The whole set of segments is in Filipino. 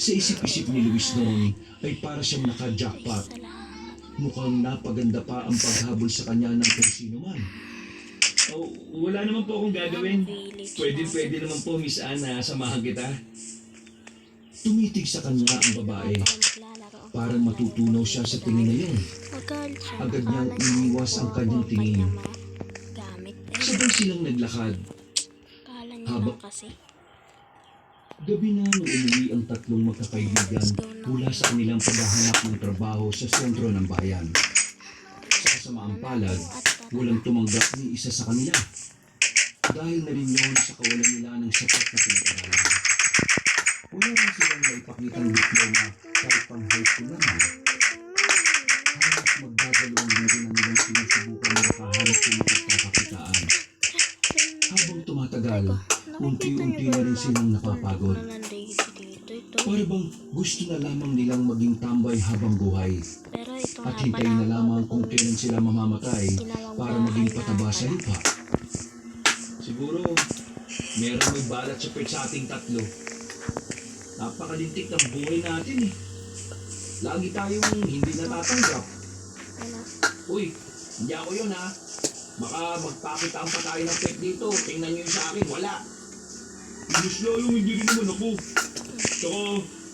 Sa isip-isip ni Luis noon ay para siyang naka-jackpot. Mukhang napaganda pa ang paghabol sa kanya ng kung sino man. Oh, wala naman po akong gagawin. Pwede, pwede naman po, Miss Anna, samahan kita. Tumitig sa kanya ang babae. Parang matutunaw siya sa tingin na yun. Agad niyang iniwas ang kanyang tingin. Sabay silang naglakad. Kala niya Haba- lang kasi. Gabi na umuwi ang tatlong magkakaibigan mula sa kanilang paghahanap ng trabaho sa sentro ng bayan. Sa kasamaang palad, walang tumanggap ni isa sa kanila. Dahil na rin yun sa kawalan nila ng sapat na pinag-aralan. Wala rin silang naipakitang diploma kahit pang high school naman. Halos magdadalawang linggo na nilang sinusubukan na makahanap ng pagkakakitaan. Habang tumatagal, unti-unti na rin silang napapagod. Para bang gusto na lamang nilang maging tambay habang buhay at hintayin na ang lamang kung kailan sila mamamatay para maging pataba sa lupa. Siguro, meron may balat sa sa ating tatlo. Napakalintik ng buhay natin eh. Lagi tayong hindi natatanggap. Ano? Uy, hindi ako yun ha. Baka magpakitaan pa tayo ng pet dito. Tingnan nyo sa akin, wala. Mas lalong hindi rin naman ako. Tsaka,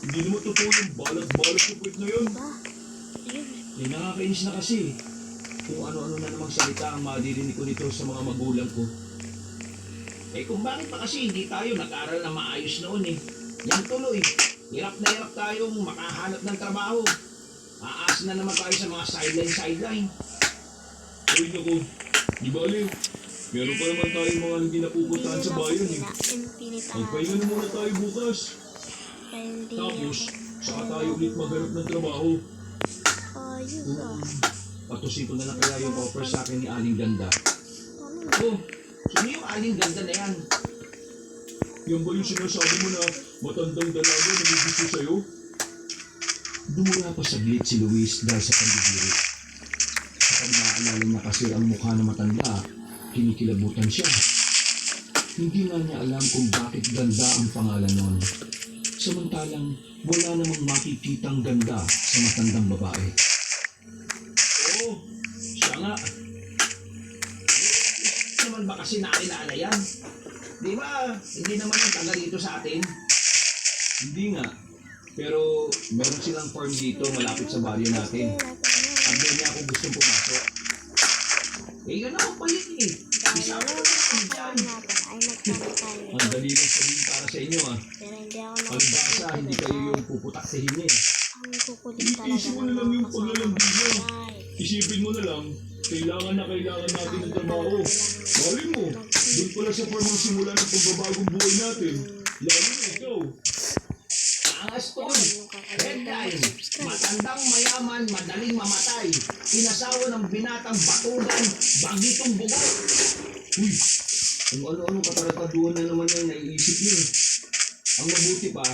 hindi naman totoo yung balat-balat sa pet na yun. Ba? Eh, nakakainis na kasi. Kung ano-ano na namang salita ang maririnig ko nito sa mga magulang ko. Eh kung bakit pa kasi hindi tayo nag-aral na maayos noon eh. Yan tuloy. Hirap na hirap tayong makahanap ng trabaho. Aas na naman tayo sa mga sideline-sideline. Uy, naku. Di bali. Meron pa naman tayo mga hindi napupuntahan sa bayan eh. Magpahinga na muna tayo bukas. Tapos, saka tayo ulit maghanap ng trabaho. Ayun ah. Patusin ko na lang kaya yung offer sa akin ni Aling Ganda. Oh, sino yung Aling Ganda na yan? Yan ba yung sinasabi mo na matandang dalaga na may gusto sa'yo? Dumula pa saglit si Luis dahil sa pagdidiri. Kapag naaalala niya kasi ang mukha na matanda, kinikilabutan siya. Hindi nga niya alam kung bakit ganda ang pangalan nun. Samantalang wala namang makikitang ganda sa matandang babae. Oo, siya nga. Eh, naman ba kasi nakilala yan? Di ba, hindi naman yung taga dito sa atin? Hindi nga. Pero meron silang farm dito malapit sa baryo natin. Sabi niya kung gustong pumasok. Eh, yun naman pala eh. Isa ko naman dyan. Ay. Ang dali lang sabihin para sa inyo ah. Pero hindi ako Palibasa, hindi kayo yung puputaktihin niya. Ang kukulit talaga Isip mo na lang yung paglalambing niya. Ay, Isipin mo na lang, kailangan na kailangan natin ng trabaho. Mali mo, doon pala sa farm ang simula ng pagbabagong buhay natin. Lalo na ikaw. Angas to Headline, matandang mayaman, madaling mamatay. Inasawa ng binatang batugan, bagitong bugot. Uy, kung ano-ano katarataduhan na naman yung naiisip niyo. Ang mabuti pa,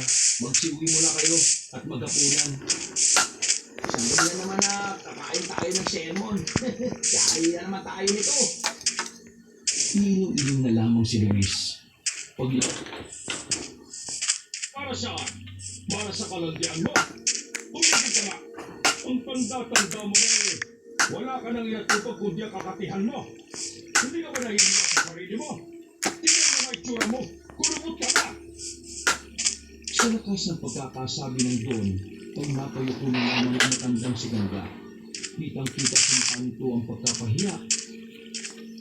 magsiuwi muna kayo at maghapunan. Sabi na naman na kakain tayo ng sermon. Kaya na naman tayo nito. Iling-iling na lamang si Luis. Pag Para saan? Para sa kalandian mo? Tumigil ka na! Ang tanda-tanda mo na eh. Wala ka nang inatupag kundi ang kakatihan mo. Hindi ka ba nahihiya sa sarili mo? Tingnan mo nga itsura mo. Kulubot ka na! sa lakas ng pagkakasabi ng Don, ay napayuko na lamang ang matandang si Ganda. Kitang-kita sa ang pagkapahiya.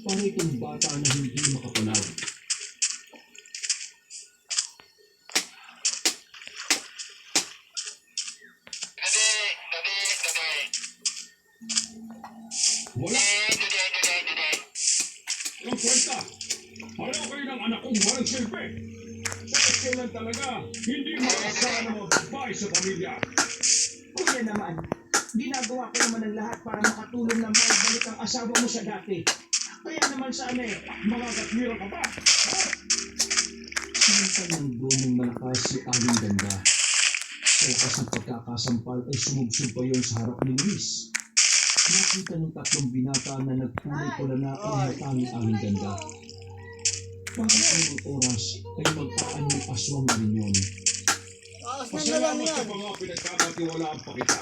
Para itong bata na hindi makapalaw. Wala! Ang kwenta! Ayaw kayo ng anak kong walang silbi! Bakit kailan talaga hindi makasama ng mga babae sa pamilya? Kuya naman, ginagawa ko naman ang lahat para makatulong na maibalik ang asawa mo sa dati. Kaya naman sana eh, Mga katwira ka? Samantalang Don ng malakas si Aling Ganda. Sa ng pagkakasampal ay sumubsob pa yon sa harap ni Luis. Nakita ng tatlong binata na nagkulay pula na ang mata ni Aling Ganda. Parang anong oras ay magpaan ng aswang na rin yun. Pasalamat sa mga pinagkakatiwalaan pa kita.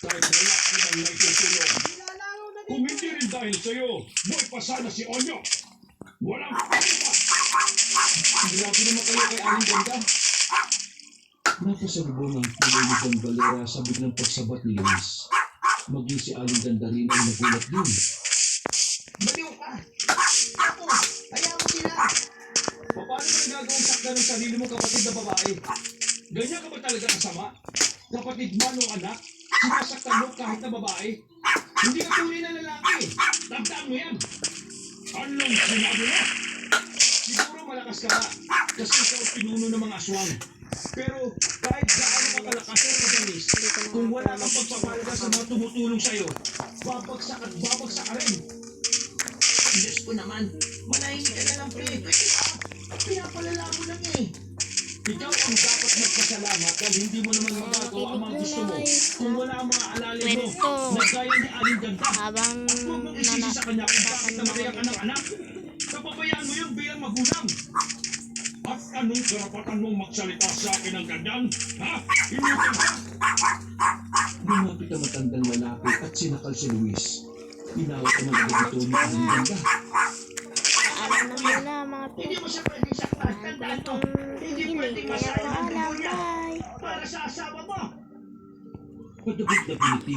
Kahit wala ka naman may tutulong. Kung hindi rin dahil sa'yo, buhay pa sana si Onyo. Walang pakita. Grabe naman kayo kay Aling Ganda. Napasalubong ang tuloy ni Don Valera sa biglang pagsabat ni Luis. Maging si Aling Ganda rin ay nagulat din. Baliw ka! Ako! Ayaw mo sila! Paano mo nagagawang sakta ng sarili mo kapatid na babae? Ganyan ka ba talaga kasama? Kapatid man o anak, sinasaktan mo kahit na babae. Hindi ka tunay na lalaki. Tandaan mo yan. Anong sinabi mo? Siguro malakas ka kasi ikaw ang pinuno ng mga aswang. Pero kahit gaano ka kalakas o kagalis, kung wala kang pagpapalaga sa mga tumutulong sa'yo, babagsak at babagsak ka rin. Diyos ko naman, manahimik ka na lang, pre. Pwede ba? Pinapalala mo lang eh. Ikaw ang dapat magpasalamat dahil hindi mo naman magagawa ang mga gusto mo kung wala ang mga alalay mo Kwento. na gaya ni Aling Ganda. Habang Huwag mong isisi sa kanya kung bakit namatay ka ng anak. Kapabayaan mo yun bilang magulang. Anong karapatan mong magsalita sa akin ng ganyan? Ha? Inutin ka? Lumapit ang matandang lalaki at sinakal si Luis. Inawat ang mga dito ni Aling Ganda. alam na muna mga Hindi mo siya pwedeng saktan. Tandaan mo. Hindi pwedeng masayang ang dugo niya para sa asawa mo. Padabog na binitiw